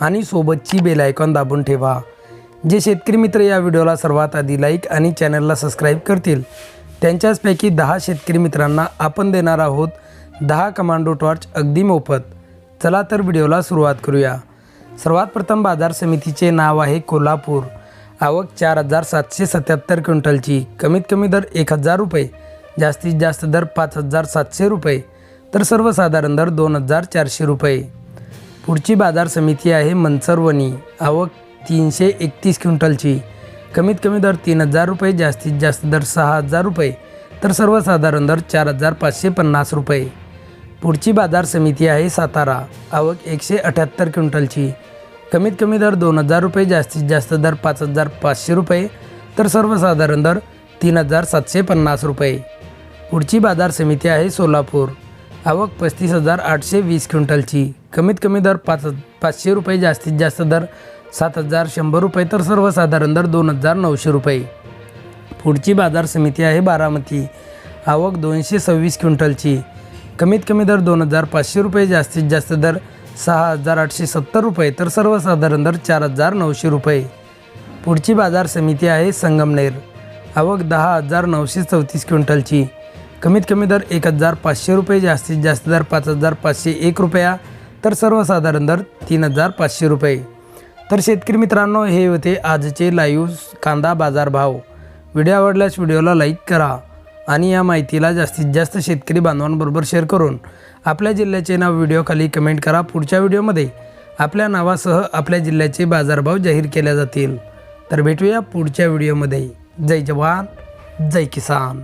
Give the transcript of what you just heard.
आणि सोबतची bell icon दाबून ठेवा. जे शेतकरी मित्र या व्हिडिओला सर्वात आधी लाईक आणि चॅनलला सबस्क्राईब करतील त्यांच्याचपैकी दहा शेतकरी मित्रांना आपण देणार आहोत दहा कमांडो टॉर्च अगदी मोफत. चला तर व्हिडिओला सुरुवात करूया. सर्वात प्रथम बाजार समितीचे नाव आहे कोल्हापूर. आवक चार हजार सातशे सत्याहत्तर क्विंटलची. कमीत कमी दर एक हजार रुपये. जास्तीत जास्त दर पाच हजार सातशे रुपये. तर सर्वसाधारण दर दोन हजार चारशे रुपये. पुढची बाजार समिती आहे मनसरवणी. आवक तीनशे एकतीस क्विंटलची. कमीत कमी दर तीन हजार रुपये जास्तीत जास्त दर सहा हजार रुपये तर सर्वसाधारण दर चार हजार पाचशे पन्नास रुपये. पुढची बाजार समिती आहे सातारा. आवक एकशे अठ्याहत्तर क्विंटलची. कमीत कमी दर दोन हजार रुपये जास्तीत जास्त दर पाच हजार पाचशे रुपये तर सर्वसाधारण दर तीन हजार सातशे पन्नास रुपये. पुढची बाजार समिती आहे सोलापूर. आवक पस्तीस हजार आठशे वीस क्विंटलची. कमीत कमी दर पाच पाचशे रुपये जास्तीत जास्त दर सात हजार शंभर रुपये तर सर्वसाधारण दर दोन हजार नऊशे रुपये. पुढची बाजार समिती आहे बारामती. आवक दोनशे सव्वीस क्विंटलची. कमीत कमी दर दोन हजार पाचशे रुपये जास्तीत जास्त दर सहा हजार आठशे सत्तर रुपये तर सर्वसाधारण दर चार हजार नऊशे रुपये. पुढची बाजार समिती आहे संगमनेर. आवक दहा हजार नऊशे चौतीस क्विंटलची. कमीत कमी दर एक हजार पाचशे रुपये जास्तीत जास्त दर पाच हजार पाचशे एक रुपया तर सर्वसाधारण दर तीन हजार पाचशे रुपये. तर शेतकरी मित्रांनो हे होते आजचे लाईव्ह कांदा बाजार भाव. व्हिडिओ आवडल्यास व्हिडिओला लाईक करा आणि या माहितीला जास्तीत जास्त शेतकरी बांधवांबरोबर शेअर करून आपल्या जिल्ह्याचे नाव व्हिडिओखाली कमेंट करा. पुढच्या व्हिडिओमध्ये आपल्या नावासह आपल्या जिल्ह्याचे बाजारभाव जाहीर केले जातील. तर भेटूया पुढच्या व्हिडिओमध्ये जय जवान जय किसान.